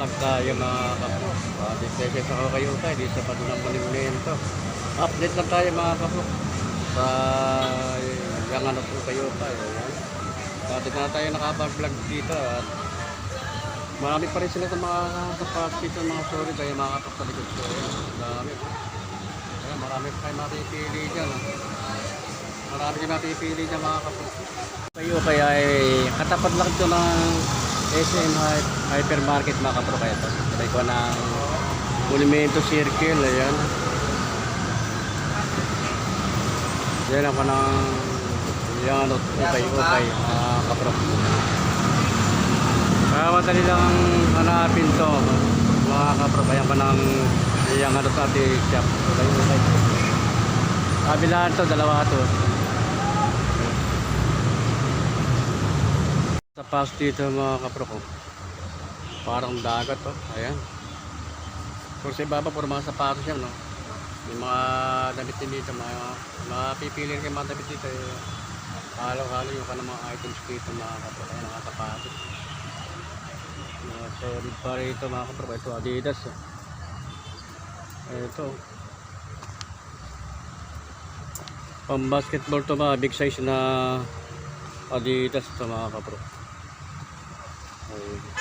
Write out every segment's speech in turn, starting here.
vlog tayo mga kapro. Uh, Display sa kayo tayo, di sa padulang monumento. Update lang tayo mga kapro. Sa yung ano po kayo tayo. Na tayo nakapag-vlog dito at marami pa rin sila sa mga kapat dito mga sorry kaya mga kapro sa likod ko. Marami. Ayan, marami pa kayo mapipili dyan. ah. Marami kayo mapipili dyan mga kapro. Kayo kaya eh, katapat lang ito ng SM Hy- Hypermarket mga kapro kaya ito. Sabay ko ng Monumento Circle, ayan. Yan ako ng yung ano, ukay, ukay, mga kapro. Kaya madali lang hanapin to, mga kapro. Kaya pa ng yung ano sa ating shop, ukay, ukay. Kabilaan to, dalawa to. Sa pass dito mga kapro. Parang dagat to. Ayan. Kung sa ibaba, puro mga sapatos yan, no? Yung mga damit din dito, mga, mga pipili rin kayo mga damit dito. Eh. Halo-halo yung kanang mga items dito mga kapro. Ayan, mga sapatos. Mga solid pa rito mga kapro. Ito, Adidas. Oh. Ito. Pang basketball to mga big size na Adidas to mga kapro. Ayun.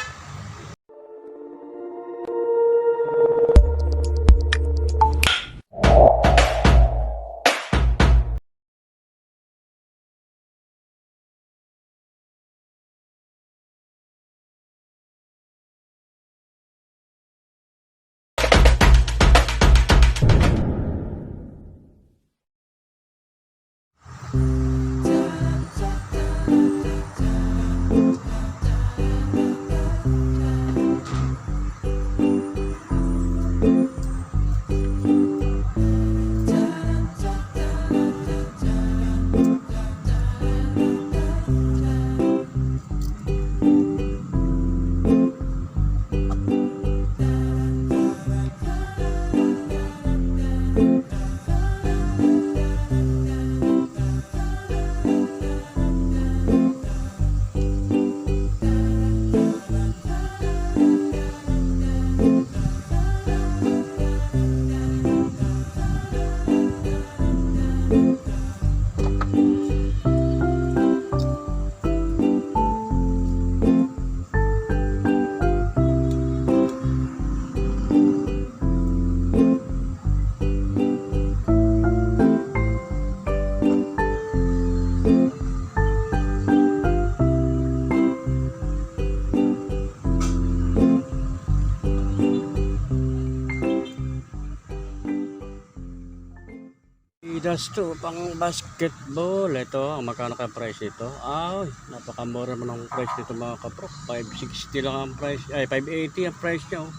Adidas to, pang basketball. Ito, ang magkano ka price ito? Ay, napakamura mo ng price nito mga kapro. 560 lang ang price. Ay, 580 ang price niya. oh.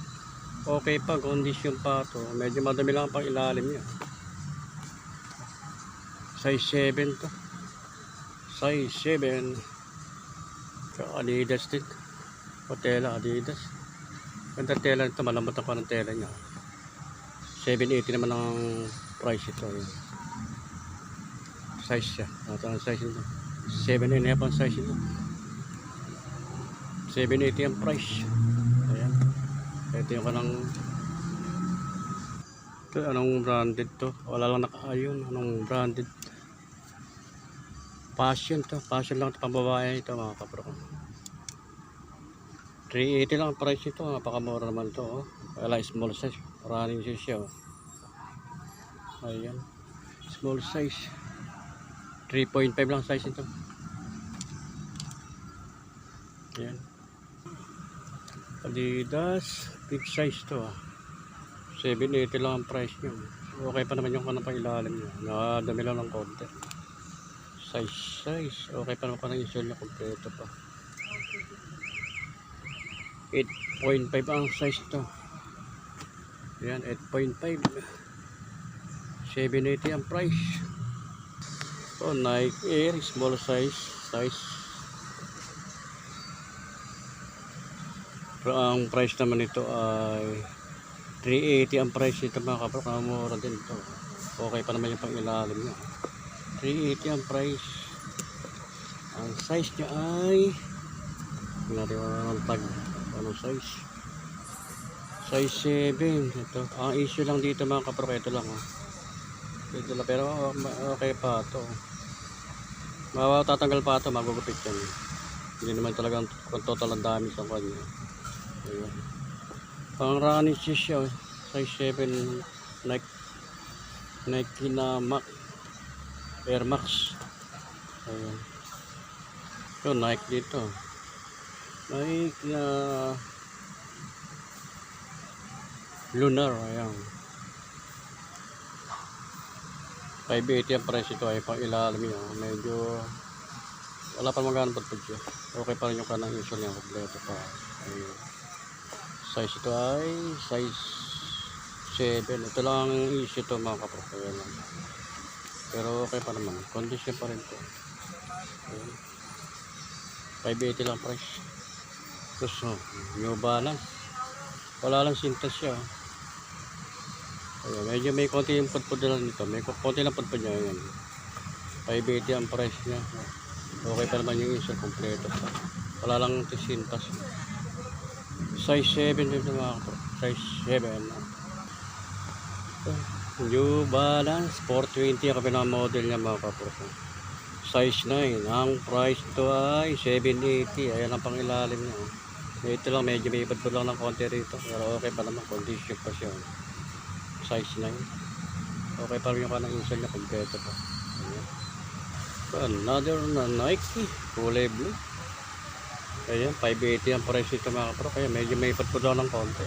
Okay pa, condition pa to. Medyo madami lang ang pang ilalim niya. Size 7 to. Size 7. So, Adidas din. O Adidas. Ganda tela nito, malambot ang pa ng tela niya. 780 naman ang price ito. Yun. Size siya. Ito ang size nito. 7 and a half ang size nito. 780 ang price. Ayan. Ito yung kanang ito, anong branded to? Wala lang nakaayon. Anong branded? Passion to. Passion lang ito pambabae ito mga kapro. 380 lang ang price ito. Napakamura naman to. Oh. Wala small size. Running size siya. Oh. Ayan. Small size. 3.5 lang size ito. Ayan. Adidas. Big size to ah. 780 lang ang price nyo. Okay pa naman yung kanang pailalim nyo. Nakadami lang ng konti. Size size. Okay pa naman kanang insole nyo. Kompleto pa. 8.5 ang size to. Ayan, 8.5. 780 ang price. Oh, Nike Air, small size. Size. Pero ang price naman nito ay 380 ang price nito mga kapro. Kamura din ito. Okay pa naman yung pang ilalim niya. 380 ang price. Ang size niya ay hindi natin ang tag. Anong size? Size 7. Ito. Ang issue lang dito mga kapro, ito lang. Oh. Ito lang. Pero oh, okay pa ito. Mawa tatanggal pa ito, magugupit yan. Hindi naman talagang total ang dami sa kanya. Ayun. Pang running shoes siya. oh. Size 7 Nike Nike na Max Air Max. Ayun. Ito Nike dito. Nike na Lunar. Ayan. 580 ang price ito ay pang ilalim yun. Medyo wala pa magkano pa siya. Okay pa rin yung kanang insole niya. Kompleto pa. Ayun. Size ito ay size 7. Ito lang ang issue ito mga kapro. Pero okay pa naman. Condition pa rin ito. Ayun. 580 lang price. Tapos oh, New Balance. Wala lang sintas siya. oh. Ayun, medyo may konti yung pudpud lang nito. May konti lang pudpud niya. Ayan. 580 ang price niya. Okay pa naman yung isa kompleto. Wala lang ito sintas. Size 7 din ito mga kapro. Size 7. New Balance 420 ang pinaka-model niya mga kapro. Size 9. Ang price ito ay 780. Ayan ang pangilalim niya. Ito lang medyo may ipad lang ng konti rito. Pero okay pa naman. Condition pa siya. Size 9. Okay pa rin yung kanang insole niya. Kompleto pa. Ayan. Another na Nike. Kulay blue. Ayan. 580 ang price ito mga kapro. Kaya medyo may ipad lang ng konti.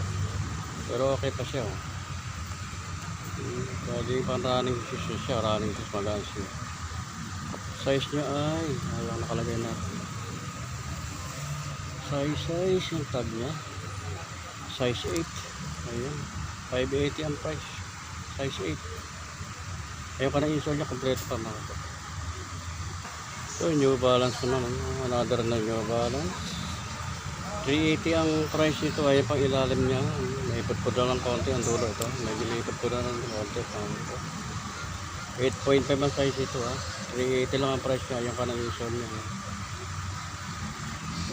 Pero okay pa siya. Oh. Hmm, Pwede pang running shoes siya. Running shoes magaan siya. Size niya ay, alam nakalagay na. Size, size, yung tag niya. Size 8. Ayan. 580 ang price. Size 8. Ayun ka na insole niya, kompleto pa mga to. So, New Balance naman. ano, Another na New Balance. 380 ang price nito ay pang ilalim niya. May ipot lang ng konti ang dulo ito. May ipot lang ng konti. Pang ito. 8.5 ang size ito ha. 380 lang ang price niya. Yung kanang insole niya.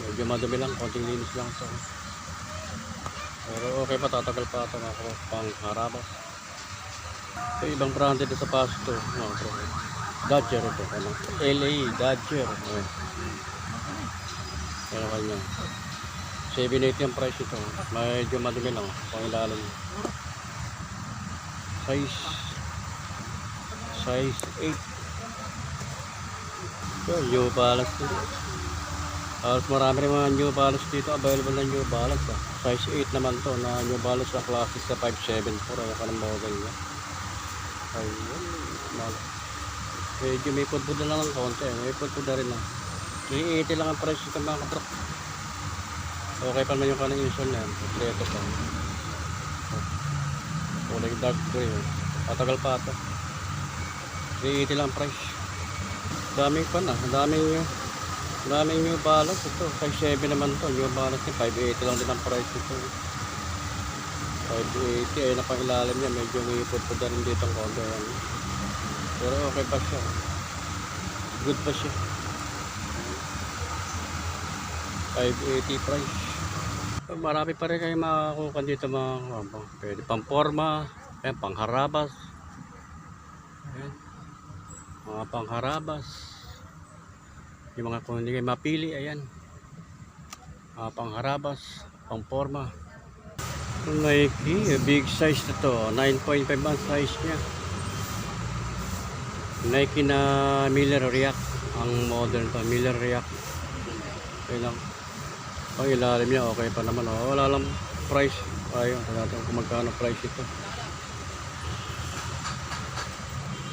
Medyo madumi lang. Konting linis lang ito. Pero okay pa. Tatagal pa ito mga. Pang harabas. Ito ibang branded na sa pasto. Mga kapatid. Dodger ito. Ano? LA Dodger. Ayan. Pero kanya. 780 ang price ito. Medyo madumi lang. Pang ilalim. Size size 8 so New Balance dito halos marami rin mga New Balance dito available na New Balance ah. size 8 naman to na New Balance na classic sa 574 ayan ka ng model niya ayun Mal- medyo may pudpud na lang ng konti may pudpud na rin lang 380 lang ang price ito mga katrok okay pa naman yung kanang insole niyan kompleto pa kulay dark gray patagal pa ito 380 lang price. Daming pa na. Daming daming new balance ito. Size 7 naman to. New balance niya. 580 lang din ang price ito. 580 ay napang ilalim niya. Medyo may ipot pa rin dito ang konti. Ayan. Pero okay pa siya. Good pa siya. 580 price. Marami pa rin kayo makakuha dito mga ano, pwede pang forma, ayan, pang harabas. Ayan mga pangharabas yung mga kung hindi kayo mapili ayan mga pangharabas pangforma Nike big size na to 9.5 ang size nya Nike na Miller React ang modern to Miller React. Okay lang. Ang ilalim niya okay pa naman oh. wala lang price. Ayun natin kung magkano price ito.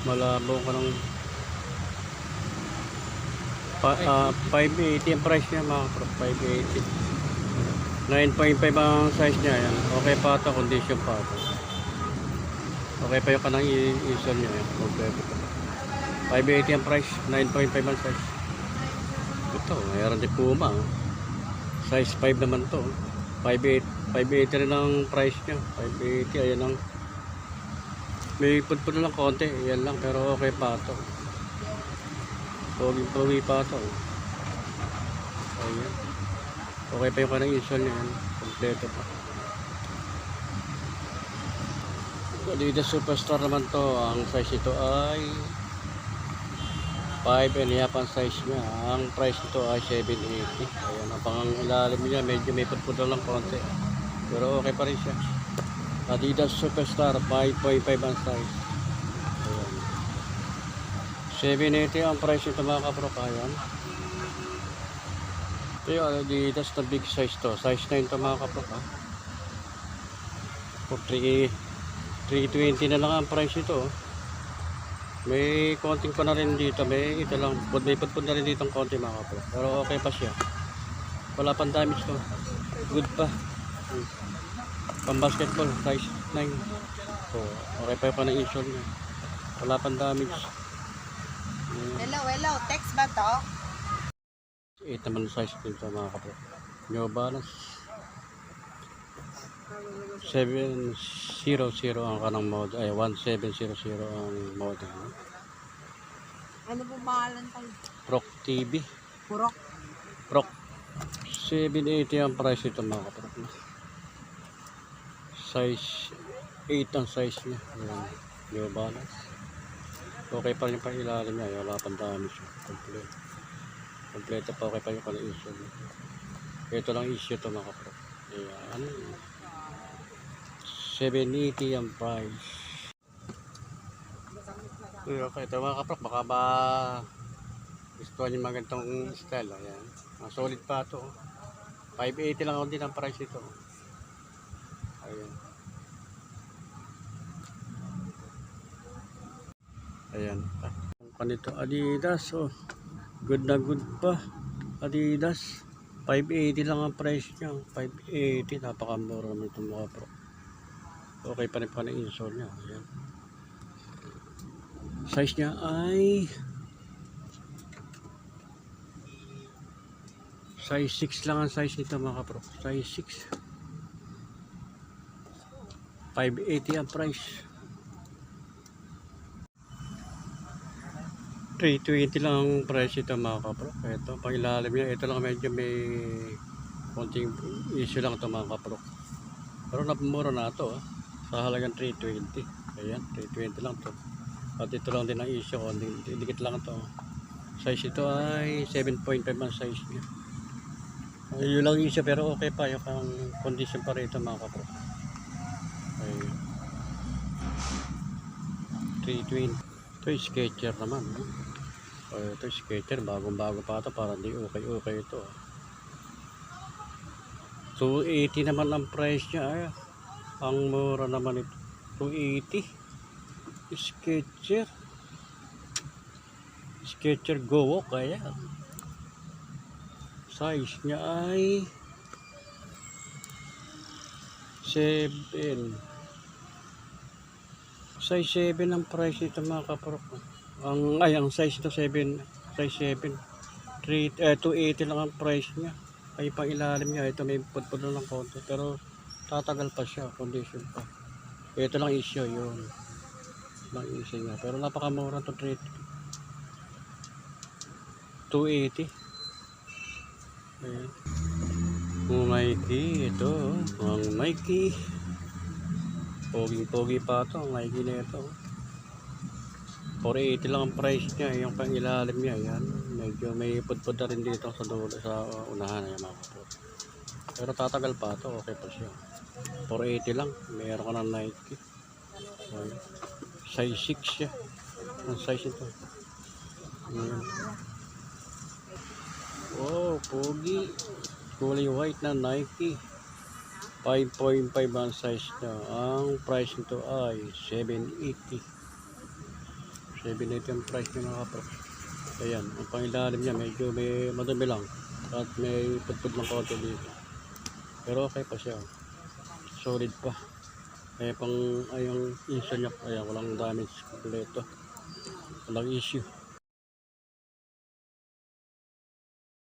Malabo ka ng pa, ah, 580 ang price niya mga kapro 580 9.5 ang size niya yan okay pa ito condition pa ito okay pa yung kanang i- install niya yan pa. 580 ang price 9.5 ang size. Ito mayroon din Puma oh. size 5 naman to 580 580 rin ang price niya. 580 ayan ang may pudpud lang konti yan lang pero okay pa ito. Pogi-pogi pa ito. Ayan. Okay pa yung kanang install niya. yan. Kompleto pa. Adidas Superstar naman to. Ang size nito ay 5 and half ang size niya. Ang price nito ay 780. Ayan, ang pang ilalim niya medyo may putpudol lang konti. Pero okay pa rin siya. Adidas Superstar 5.5 ang size. Ayan. 780 ang price nito mga kaprok. Ito yung Adidas na big size to. Size 9 to mga kaprok. Ha? For 3, 320 na lang ang price ito. oh. May konting pa na rin dito. May ito lang. May pudpud na rin dito ang konti mga kaprok. Pero okay pa siya. Wala pang damage to. Good pa. Pang basketball. Size 9. So, okay pa pa ng insole niya. Wala pang damage. Hello, hello. Text ba to? 8 naman size dito mga kapro. New Balance. 700 ang kanang mode. Ay, 1700 ang mode. Ano? Ano po pangalan tayo? Proc TV. Purok. Proc. 780 ang price ito mga kapro. Size 8 ang size niya. Ayan. New Balance. Okay pa rin pa ilalim niya. Wala pang damage. Complete. Kompleto pa okay pa yung kanang issue. Ito lang issue to mga kapro. Ayan. 780 ang price. Okay, ito mga kaprok, baka ba gusto niyo magandang style. Ayan. Ang solid pa ito. 580 lang din ang price ito. Ayan. Ayan. Kanito Adidas. Oh. Good na good pa. Adidas. 580 lang ang price niya. 580. Napakamura naman itong mga pro. Okay pa rin pa na insole niya. Ayan. Size niya ay size 6 lang ang size nito mga kapro. Size 6. 580 ang price. 320 lang ang price ito mga kapro. Ito, pang ilalim niya. Ito lang medyo may konting issue lang ito mga kapro. Pero napamura na ito. Ah. Sa halagang 320. Ayan, 320 lang to. At ito lang din ang issue. Di- Dikit lang ito. Size ito ay 7.5 ang size niya. Yun lang issue pero okay pa. Yung condition pa rin ito mga kapro. Ayan. 320. Ito yung sketcher naman. No? Oh, ito yung sketcher. Bagong bago pa ito. Parang di okay okay ito. ah. 280 naman ang price niya. Ay, ang mura naman ito. 280. Sketcher. Sketcher Go kaya. Size niya ay 7. Size 7 ang price nito mga kaprok. Ang ay ang size nito 7, size 7. 3 eh, 280 lang ang price niya. Ay pang ilalim niya ito may pudpud lang ng konti pero tatagal pa siya, condition pa. Ito lang issue yun. Lang issue niya. Pero napakamura to treat. 280. Ayan. Ang Nike, ito. oh. Ang Nike. Poging-pogi pa ito. Nike na ito. 480 lang ang price niya. Yung pang ilalim niya. Yan. Medyo may pudpud na rin dito sa dulo sa unahan. Ayan mga kapot. Pero tatagal pa ito. Okay pa siya. 480 lang. Meron ka ng Nike. Ayan. Size 6 siya. Ang size ito. Ayan. Oh, pogi. Kulay white na Nike. 5.5 ang size niya. Ang price nito ay 780. 780 ang price mga kapro. Ayan, ang pangilalim niya medyo may madumi lang. At may putpud ng konti dito. Pero okay pa siya. Solid pa. Eh pang ay yung insole niya, ayan, walang damage kompleto. Walang issue.